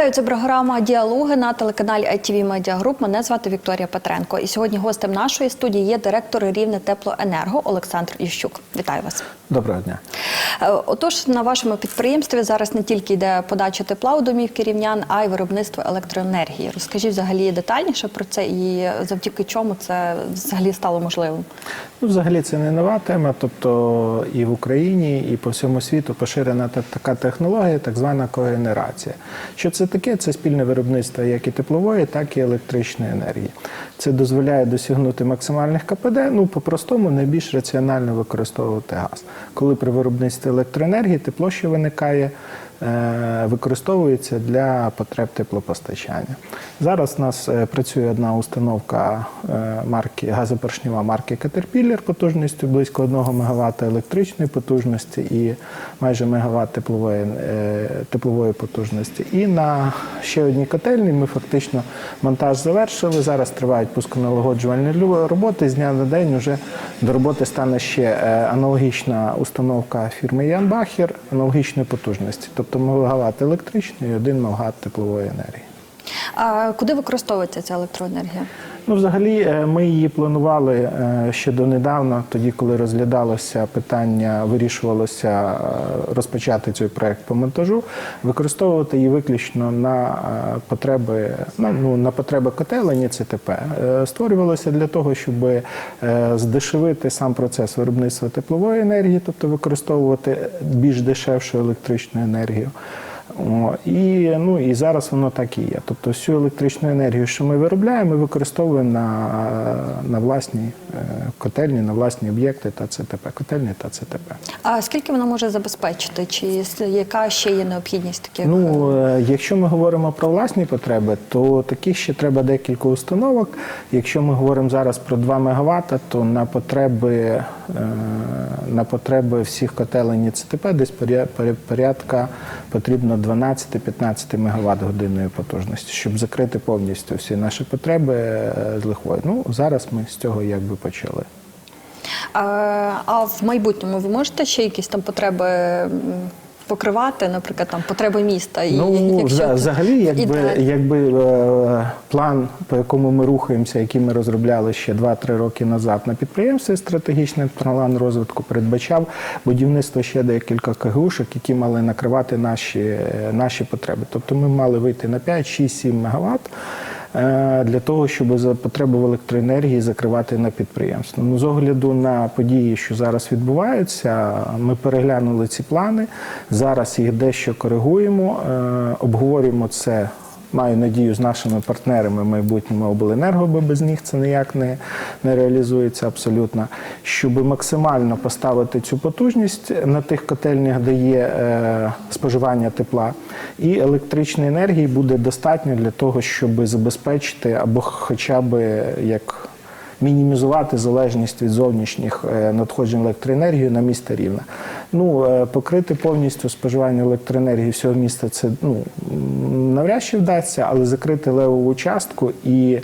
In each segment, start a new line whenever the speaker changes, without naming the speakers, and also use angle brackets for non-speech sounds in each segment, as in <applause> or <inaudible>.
Вітаю, це програма Діалоги на телеканалі ITV Media Group. Мене звати Вікторія Петренко. І сьогодні гостем нашої студії є директор Рівне Теплоенерго Олександр Ющук. Вітаю вас.
Доброго дня.
Е, Отож, на вашому підприємстві зараз не тільки йде подача тепла у домівки рівнян, а й виробництво електроенергії. Розкажіть взагалі детальніше про це і завдяки чому це взагалі стало можливим.
Ну, взагалі це не нова тема, тобто і в Україні, і по всьому світу поширена така технологія, так звана когенерація. Що це таке? Це спільне виробництво як і теплової, так і електричної енергії. Це дозволяє досягнути максимальних КПД, ну по-простому найбільш раціонально використовувати газ. Коли при виробництві електроенергії тепло, що виникає, використовується для потреб теплопостачання. Зараз у нас е, працює одна установка е, марки газопоршнева марки Caterpillar потужністю близько 1 МВт електричної потужності і майже мегаватт теплової, е, теплової потужності. І на ще одній котельні ми фактично монтаж завершили. Зараз тривають пусконалагоджувальні роботи. З дня на день вже до роботи стане ще е, аналогічна установка фірми Ян Бахер аналогічної потужності, тобто мегаватт електричної один 1 МВт теплової енергії.
А куди використовується ця електроенергія?
Ну, взагалі, е, ми її планували е, ще донедавна, тоді, коли розглядалося питання, вирішувалося е, розпочати цей проект по монтажу, використовувати її виключно на потреби ну, на потреби котелень ЦТП. Створювалося для того, щоб здешевити сам процес виробництва теплової енергії, тобто використовувати більш дешевшу електричну енергію. О, і, ну, і зараз воно так і є. Тобто всю електричну енергію, що ми виробляємо, ми використовуємо на, на власні е, котельні, на власні об'єкти та ЦТП. Котельні та ЦТП.
А скільки вона може забезпечити? Чи яка ще є необхідність таких?
Ну, е, якщо ми говоримо про власні потреби, то таких ще треба декілька установок. Якщо ми говоримо зараз про 2 МВт, то на потреби, на потреби всіх котелень і ЦТП десь поря- поря- порядка потрібно 12-15 МВт годинної потужності, щоб закрити повністю всі наші потреби е, з лихвою. Ну, зараз ми з цього якби почали.
А, а в майбутньому ви можете ще якісь там потреби покривати, наприклад, там потреби міста? І,
Ну,
якщо
взагалі, якби,
ідеально.
якби е, план, по якому ми рухаємося, який ми розробляли ще 2-3 роки назад на підприємстві, стратегічний план розвитку передбачав будівництво ще декілька КГУшок, які мали накривати наші, е, наші потреби. Тобто ми мали вийти на 5, 6, 7 МВт. Е, Для того щоб за потребу в електроенергії закривати на підприємство. Ну, з огляду на події, що зараз відбуваються, ми переглянули ці плани. Зараз їх дещо коригуємо, е, обговорюємо це. Маю надію з нашими партнерами майбутніми обленерго, бо без них це ніяк не, не реалізується абсолютно. Щоб максимально поставити цю потужність на тих котельнях, де є е, споживання тепла, і електричної енергії буде достатньо для того, щоб забезпечити або хоча б як мінімізувати залежність від зовнішніх е, надходжень електроенергії на місто Рівне. Ну, е, покрити повністю споживання електроенергії всього міста це ну, навряд чи вдасться, але закрити левову частку і,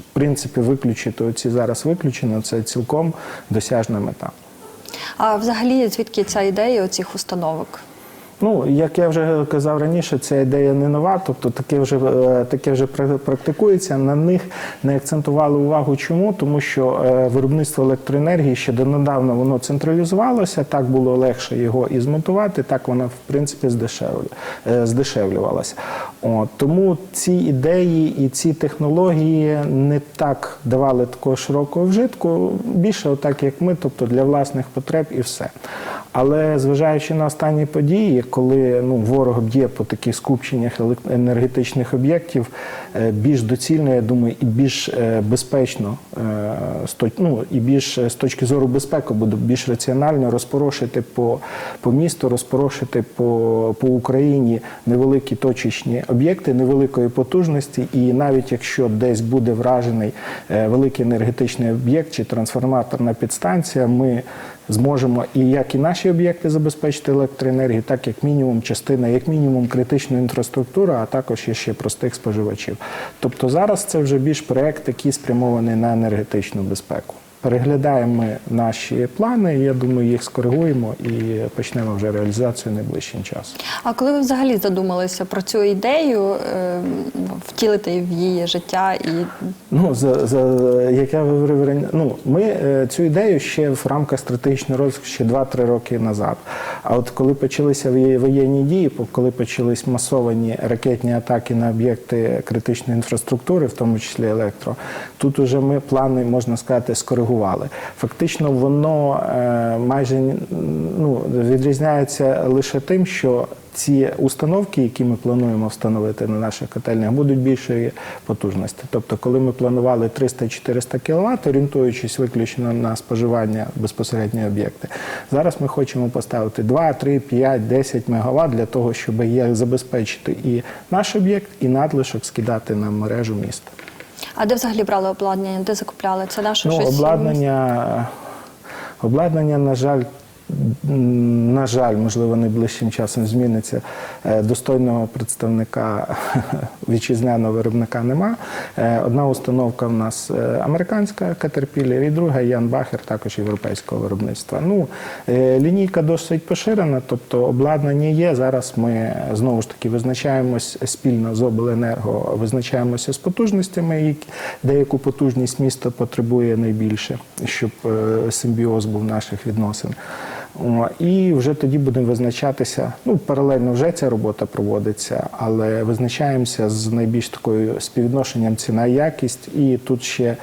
в принципі, виключити оці зараз виключено, це цілком досяжна мета.
А взагалі звідки ця ідея оцих установок?
Ну, як я вже казав раніше, ця ідея не нова, тобто таке вже е, таке вже практикується. На них не акцентували увагу. Чому? Тому що е, виробництво електроенергії ще донедавна воно централізувалося, так було легше його і змонтувати, так воно в принципі е. От, тому ці ідеї і ці технології не так давали такого широкого вжитку, більше отак, як ми, тобто для власних потреб і все. Але зважаючи на останні події, коли ну, ворог б'є по таких скупченнях енергетичних об'єктів, е, більш доцільно, я думаю, і більш е, безпечно, е, ну, і більш з точки зору безпеки буде більш раціонально розпорошити по, по місту, розпорошити по, по Україні невеликі точечні об'єкти невеликої потужності, і навіть якщо десь буде вражений великий енергетичний об'єкт чи трансформаторна підстанція, ми зможемо і як і наші об'єкти забезпечити електроенергію, так як мінімум частина, як мінімум критичну інфраструктуру, а також і ще простих споживачів. Тобто зараз це вже більш проект, який спрямований на енергетичну безпеку. Переглядаємо ми наші плани. Я думаю, їх скоригуємо і почнемо вже реалізацію найближчим часом.
А коли ви взагалі задумалися про цю ідею, е, втілити в її життя і
Ну, за, за, як я говорив, ну, ми е, цю ідею ще в рамках стратегічного розвитку ще 2-3 роки назад. А от коли почалися воєнні дії, коли почались масовані ракетні атаки на об'єкти критичної інфраструктури, в тому числі електро, тут уже ми плани, можна сказати, скоригували. Фактично, воно е, майже ну, відрізняється лише тим, що ці установки, які ми плануємо встановити на наших котельнях, будуть більшої потужності. Тобто, коли ми планували 300-400 кВт, орієнтуючись виключно на споживання безпосередньо об'єкти, зараз ми хочемо поставити 2, 3, 5, 10 МВт для того, щоб є забезпечити і наш об'єкт, і надлишок скидати на мережу міста.
А де взагалі брали обладнання, де закупляли? Це наше
Ну,
щось
обладнання, обладнання, на жаль, на жаль, можливо, найближчим часом зміниться. Е, Достойного представника <laughs> вітчизняного виробника нема. Е, Одна установка в нас е, американська Caterpillar і друга Ян Бахер, також європейського виробництва. Ну, лінійка досить поширена, тобто обладнання є. Зараз ми знову ж таки визначаємось спільно з обленерго, визначаємося з потужностями, деяку потужність місто потребує найбільше, щоб симбіоз був наших відносин. І вже тоді будемо визначатися. Ну, паралельно вже ця робота проводиться, але визначаємося з найбільш такою співвідношенням ціна якість. І тут ще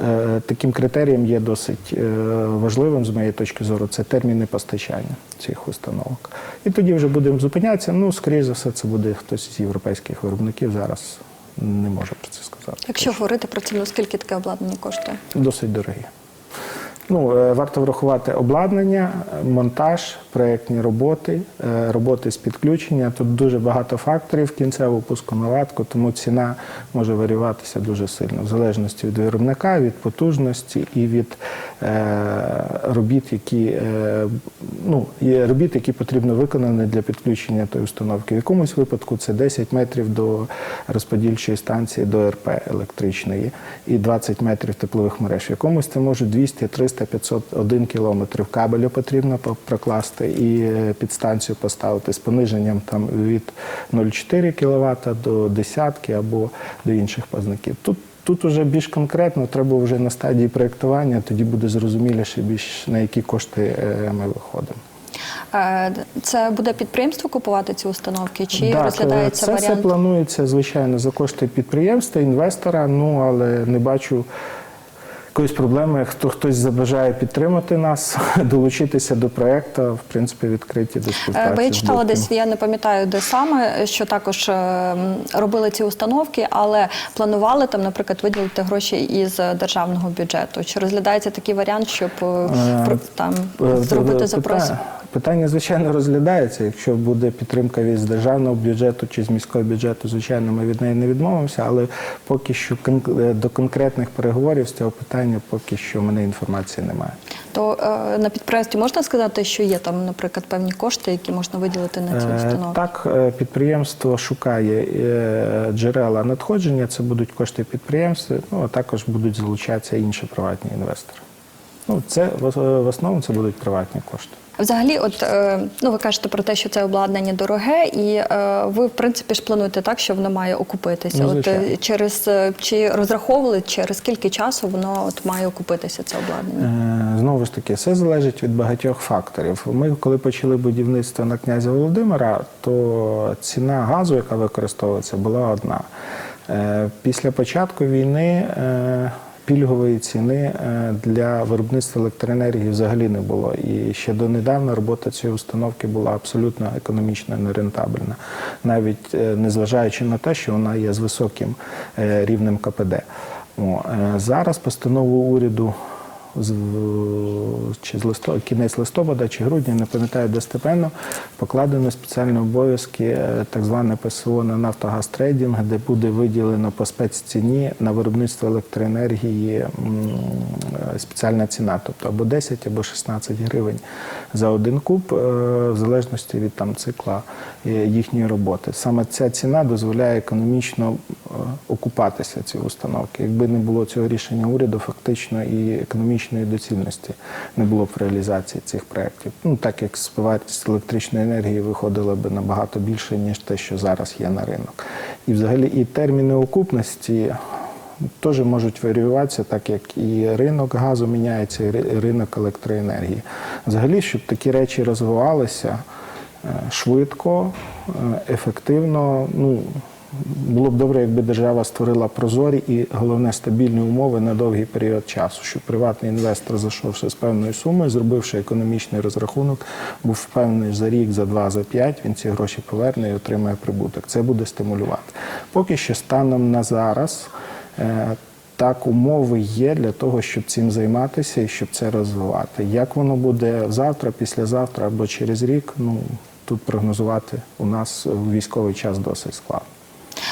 е, таким критерієм є досить е, важливим з моєї точки зору. Це терміни постачання цих установок. І тоді вже будемо зупинятися. Ну, скоріш за все, це буде хтось з європейських виробників. Зараз не можу про це сказати.
Якщо говорити про ціну, скільки таке обладнання коштує?
Досить дорогі. Ну, е, варто врахувати обладнання, монтаж, проєктні роботи, е, роботи з підключення. Тут дуже багато факторів кінцевого пуску наладку, тому ціна може варіюватися дуже сильно, в залежності від виробника, від потужності і від е, робіт, які ну, є робіт, які потрібно виконати для підключення тої установки. В якомусь випадку це 10 метрів до розподільчої станції до РП електричної і 20 метрів теплових мереж. В якомусь це може 200, 300, 500, 1 кілометр кабелю потрібно прокласти і е, підстанцію поставити з пониженням там від 0,4 кВт до десятки або до інших показників. Тут Тут уже більш конкретно треба вже на стадії проєктування, тоді буде зрозуміліше більш на які кошти е, ми виходимо.
Е, Це буде підприємство купувати ці установки, чи
Так,
розглядається
це все
варіант?
планується, звичайно, за кошти підприємства, інвестора, ну але не бачу якоїсь проблеми. Хто хтось забажає підтримати нас, <laughs> долучитися до проекту, в принципі, відкриті до
Е,
співпраці.
Бо я читала десь, я не пам'ятаю, де саме, що також е, робили ці установки, але планували там, наприклад, виділити гроші із державного бюджету. Чи розглядається такий варіант, щоб е, там зробити запрос?
Питання- звичайно, розглядається. Якщо буде підтримка від державного бюджету чи з міського бюджету, звичайно, ми від неї не відмовимося, але поки що е, до конкретних переговорів з цього питання поки що в мене інформації немає.
То е, на підприємстві можна сказати, що є там, наприклад, певні кошти, які можна виділити на ці
Е. Так, е, підприємство шукає е, джерела надходження, це будуть кошти підприємства, ну а також будуть залучатися інші приватні інвестори. Ну, це в основному це будуть приватні кошти.
Взагалі, от е, ну ви кажете про те, що це обладнання дороге, і е, ви в принципі ж плануєте так, що воно має окупитися.
Ну,
от е, через чи розраховували через скільки часу воно от має окупитися це обладнання?
Знову ж таки, все залежить від багатьох факторів. Ми, коли почали будівництво на князя Володимира, то ціна газу, яка використовується, була одна. Після початку війни пільгової ціни е, для виробництва електроенергії взагалі не було. І ще донедавна робота цієї установки була абсолютно економічно нерентабельна, навіть е, незважаючи на те, що вона є з високим е, рівнем КПД. Зараз постанову уряду з чи з листо, кінець листопада чи грудня, не пам'ятаю достепенно, покладено спеціальні обов'язки, е, так зване ПСО на Нафтогаз Трейдинг, де буде виділено по спецціні на виробництво електроенергії е, спеціальна ціна, тобто або 10, або 16 гривень за один куб, е, в залежності від там цикла їхньої роботи. Саме ця ціна дозволяє економічно окупатися ці установки. Якби не було цього рішення уряду, фактично і економічно економічної доцільності не було б в реалізації цих проєктів. Ну так як співартість електричної енергії виходила б набагато більше, ніж те, що зараз є на ринок. І взагалі і терміни окупності теж можуть варіюватися, так як і ринок газу міняється, і ринок електроенергії. Взагалі, щоб такі речі розвивалися е, швидко, е, ефективно. Ну, було б добре, якби держава створила прозорі і головне стабільні умови на довгий період часу, щоб приватний інвестор, зайшовши з певною сумою, зробивши економічний розрахунок, був впевнений за рік, за два, за п'ять він ці гроші поверне і отримає прибуток. Це буде стимулювати. Поки що станом на зараз. е, Так, умови є для того, щоб цим займатися і щоб це розвивати. Як воно буде завтра, післязавтра або через рік, ну тут прогнозувати у нас в військовий час досить складно.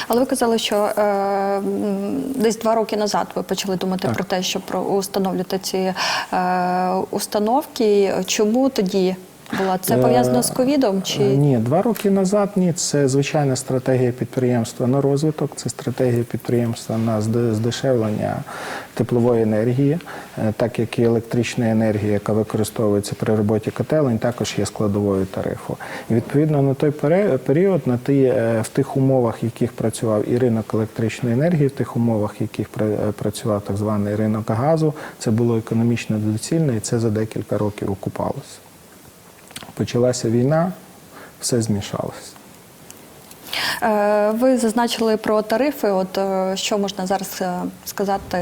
Але ви казали, що е, десь два роки назад ви почали думати
Так.
про те, щоб про установлювати ці е, установки. Чому тоді була це
Е,
пов'язано з ковідом? Чи
Ні, два роки назад ні. Це звичайна стратегія підприємства на розвиток, це стратегія підприємства на здешевлення теплової енергії, Е, так як і електрична енергія, яка використовується при роботі котелень, також є складовою тарифу. І відповідно на той період, на ті, е, в тих умовах, в яких працював і ринок електричної енергії, в тих умовах, в яких пра- е, працював так званий ринок газу, це було економічно доцільно і це за декілька років окупалося. Почалася війна, все змішалося.
Е, ви зазначили про тарифи? От е, що можна зараз е, сказати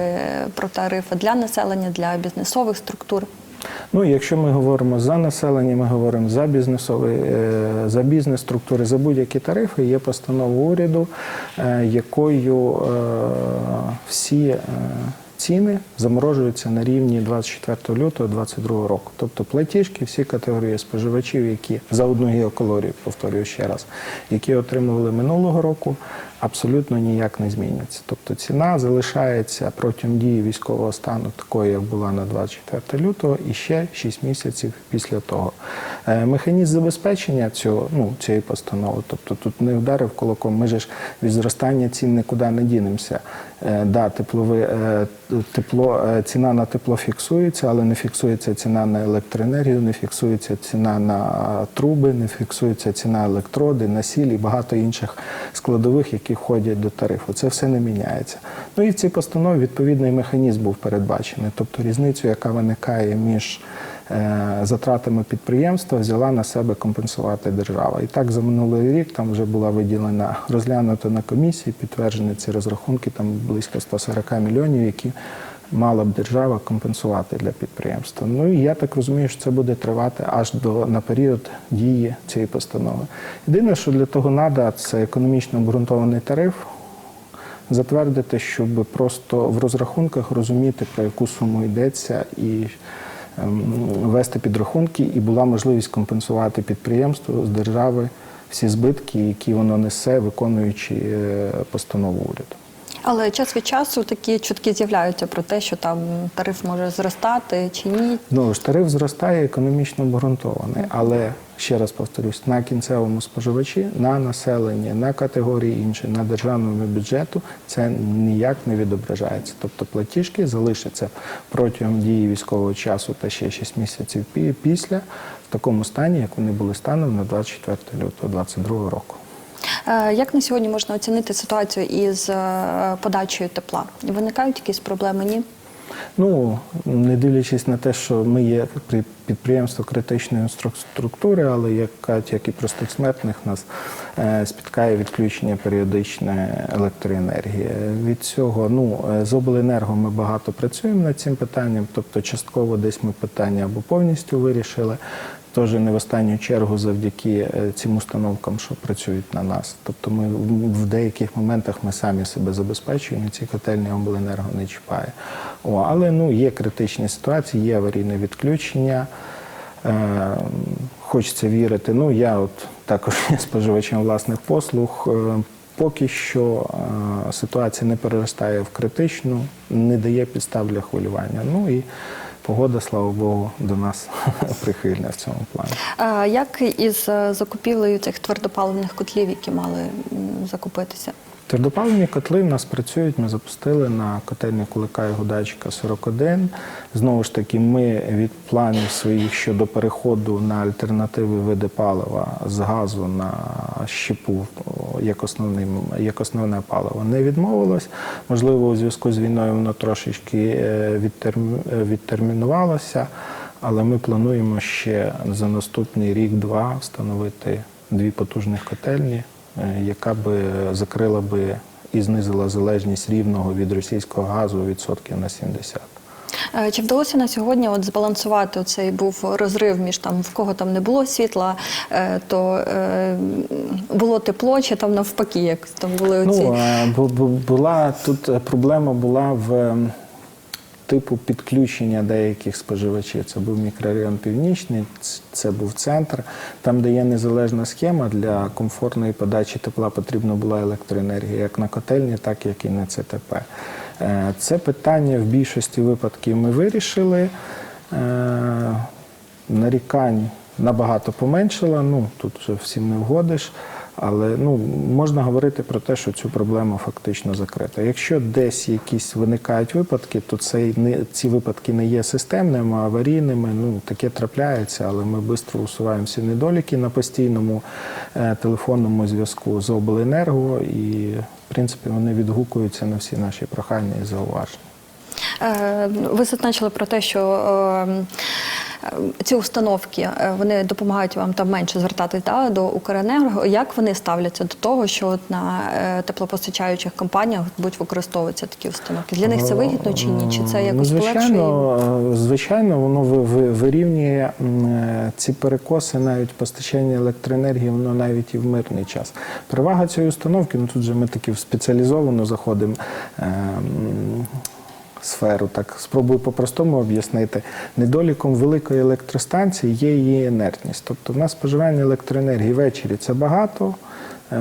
про тарифи для населення, для бізнесових структур?
Ну, якщо ми говоримо за населення, ми говоримо за бізнесові, за бізнес структури, за будь-які тарифи, є постанова уряду, якою всі ціни заморожуються на рівні 24 лютого 2022 року. Тобто платіжки, всі категорії споживачів, які за одну геокалорію, повторюю ще раз, які отримували минулого року, абсолютно ніяк не зміняться. Тобто ціна залишається протягом дії військового стану такою, як була на 24 лютого, і ще 6 місяців після того. Е, Механізм забезпечення цього, ну, цієї постанови, тобто тут не вдарив кулаком, ми же ж від зростання цін нікуди не дінемося. Е, Да, теплове, е, тепло, е, ціна на тепло фіксується, але не фіксується ціна на електроенергію, не фіксується ціна на труби, не фіксується ціна електроди, на сіль і багато інших складових, які входять до тарифу. Це все не міняється. Ну і в цій постанові відповідний механізм був передбачений, тобто різницю, яка виникає між затратами підприємства, взяла на себе компенсувати держава. І так за минулий рік там вже була виділена, розглянута на комісії, підтверджені ці розрахунки, там близько 140 мільйонів, які мала б держава компенсувати для підприємства. Ну і я так розумію, що це буде тривати аж до на період дії цієї постанови. Єдине, що для того треба, це економічно обґрунтований тариф. Затвердити, щоб просто в розрахунках розуміти, про яку суму йдеться, і вести підрахунки, і була можливість компенсувати підприємству з держави всі збитки, які воно несе, виконуючи е, постанову уряду.
Але час від часу такі чутки з'являються про те, що там тариф може зростати чи ні.
Ну ж тариф зростає економічно обґрунтований, але ще раз повторюсь, на кінцевому споживачі, на населенні, на категорії інші, на державному бюджету це ніяк не відображається. Тобто платіжки залишаться протягом дії військового часу та ще 6 місяців після в такому стані, як вони були станом на 24 лютого 2022 року.
Е, Як на сьогодні можна оцінити ситуацію із е, подачею тепла? Виникають якісь проблеми? Ні?
Ну, не дивлячись на те, що ми є підприємство критичної структури, але як кажуть, як і простих смертних, нас е, спіткає відключення періодичне електроенергії. Від цього, ну, з обленерго ми багато працюємо над цим питанням, тобто частково десь ми питання або повністю вирішили. Теж не в останню чергу завдяки е, цим установкам, що працюють на нас. Тобто ми в- деяких моментах ми самі себе забезпечуємо, ці котельні обленерго не чіпає. О, але ну, є критичні ситуації, є аварійне відключення. Е, хочеться вірити. Ну, я от також є <laughs> споживачем власних послуг. Е, Поки що е, ситуація не переростає в критичну, не дає підстав для хвилювання. Ну і погода, слава Богу, до нас <laughs> прихильна в цьому плані.
А Як із е, закупівлею цих твердопаливних котлів, які мали закупитися?
Твердопаливні котли в нас працюють. Ми запустили на котельні Кулика і Гудачка 41. Знову ж таки, ми від планів своїх щодо переходу на альтернативи види палива з газу на щепу як, основний, як основне паливо не відмовилось. Можливо, у зв'язку з війною воно трошечки е, відтерм- е, відтермінувалося, але ми плануємо ще за наступний рік-два встановити дві потужних котельні, яка би закрила би і знизила залежність рівного від російського газу відсотків на 70.
Е, Чи вдалося на сьогодні от збалансувати цей був розрив між там в кого там не було світла, е, то е, було тепло, чи там навпаки, як там були оці
Ну, е, бу- бу- була тут е, проблема була в типу підключення деяких споживачів. Це був мікрорайон Північний, це був центр. Там, де є незалежна схема для комфортної подачі тепла, потрібна була електроенергія як на котельні, так як і на ЦТП. Е, Це питання в більшості випадків ми вирішили. Е, Нарікань набагато поменшало, ну тут вже всім не вгодиш. Але ну, можна говорити про те, що цю проблему фактично закрита. Якщо десь якісь виникають випадки, то це не, ці випадки не є системними, аварійними. Ну, таке трапляється, але ми швидко усуваємо всі недоліки на постійному е, телефонному зв'язку з обленерго, і в принципі вони відгукуються на всі наші прохання і зауваження.
Е, Ви зазначили про те, що е, е, ці установки е, вони допомагають вам там менше звертатись да, до Укренерго. Як вони ставляться до того, що от на е, теплопостачаючих компаніях будуть використовуватися такі установки? Для них це вигідно чи ні? Чи це якось
звичайно, е, звичайно, воно ви- ви- вирівнює е, ці перекоси, навіть постачання електроенергії, воно навіть і в мирний час. Перевага цієї установки, ну тут же ми таки в спеціалізовано заходимо. Сферу, так спробую по-простому об'яснити. Недоліком великої електростанції є її інертність. Тобто, в нас споживання електроенергії ввечері це багато, Е,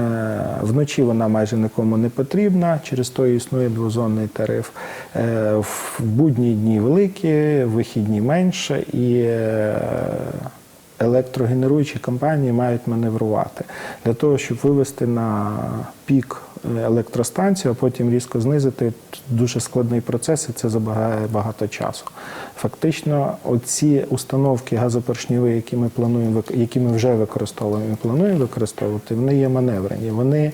Вночі вона майже нікому не потрібна, через то існує двозонний тариф. Е, В будні дні великі, в вихідні менше, і е, електрогенеруючі компанії мають маневрувати для того, щоб вивести на пік електростанцію, а потім різко знизити. Дуже складний процес, і це забагає багато часу. Фактично, оці установки газопоршньові, які ми плануємо, які ми вже використовуємо і плануємо використовувати, вони є маневрені. Вони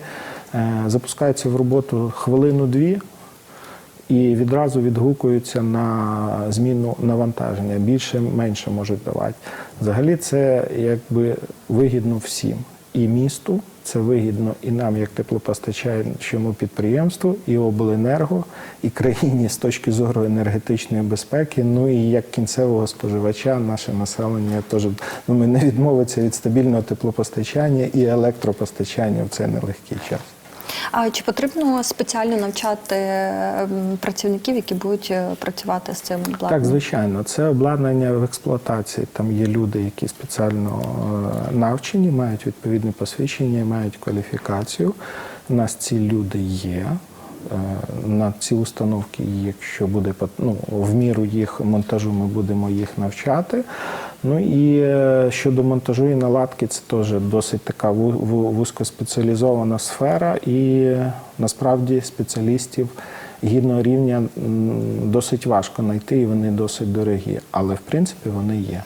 е, запускаються в роботу хвилину-дві і відразу відгукуються на зміну навантаження. Більше менше можуть давати. Взагалі, це якби вигідно всім. І місту, це вигідно і нам, як теплопостачаючому підприємству, і обленерго, і країні з точки зору енергетичної безпеки. Ну і як кінцевого споживача, наше населення теж думаю, не відмовиться від стабільного теплопостачання і електропостачання в цей нелегкий час.
А чи потрібно спеціально навчати ем, працівників, які будуть е, працювати з цим обладнанням?
Так, звичайно, це обладнання в експлуатації. Там є люди, які спеціально е, навчені, мають відповідне посвідчення, мають кваліфікацію. У нас ці люди є. Е, На ці установки, якщо буде ну, в міру їх монтажу, ми будемо їх навчати. Ну і е, щодо монтажу і наладки, це теж досить така ву- ву- вузькоспеціалізована сфера, і насправді спеціалістів гідного рівня досить важко знайти, і вони досить дорогі. Але в принципі вони є.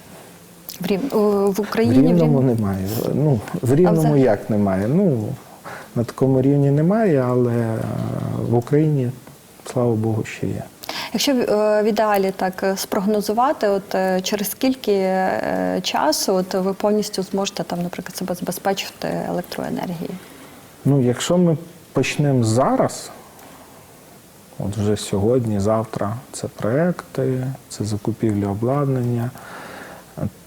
В, Рів... в
В
Україні в
рівному
Рівному?
немає. Ну, в рівному
взагалі?
як немає. Ну, на такому рівні немає, але е, в Україні, слава Богу, ще є.
Якщо е, в ідеалі так е, спрогнозувати, от е, через скільки часу от ви повністю зможете там, наприклад, себе забезпечити електроенергією?
Ну, якщо ми почнемо зараз, от вже сьогодні, завтра це проекти, це закупівля обладнання,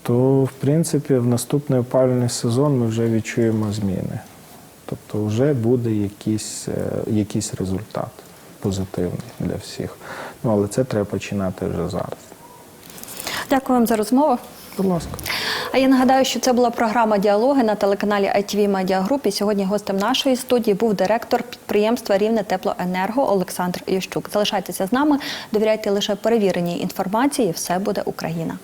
то в принципі в наступний опалювальний сезон ми вже відчуємо зміни. Тобто вже буде якийсь, якийсь результат позитивний для всіх. Ну, але це треба починати вже зараз.
Дякую вам за розмову.
Будь ласка.
А я нагадаю, що це була програма Діалоги на телеканалі ITV Media Group. І сьогодні гостем нашої студії був директор підприємства Рівне Теплоенерго Олександр Ющук. Залишайтеся з нами, довіряйте лише перевіреній інформації. Все буде Україна.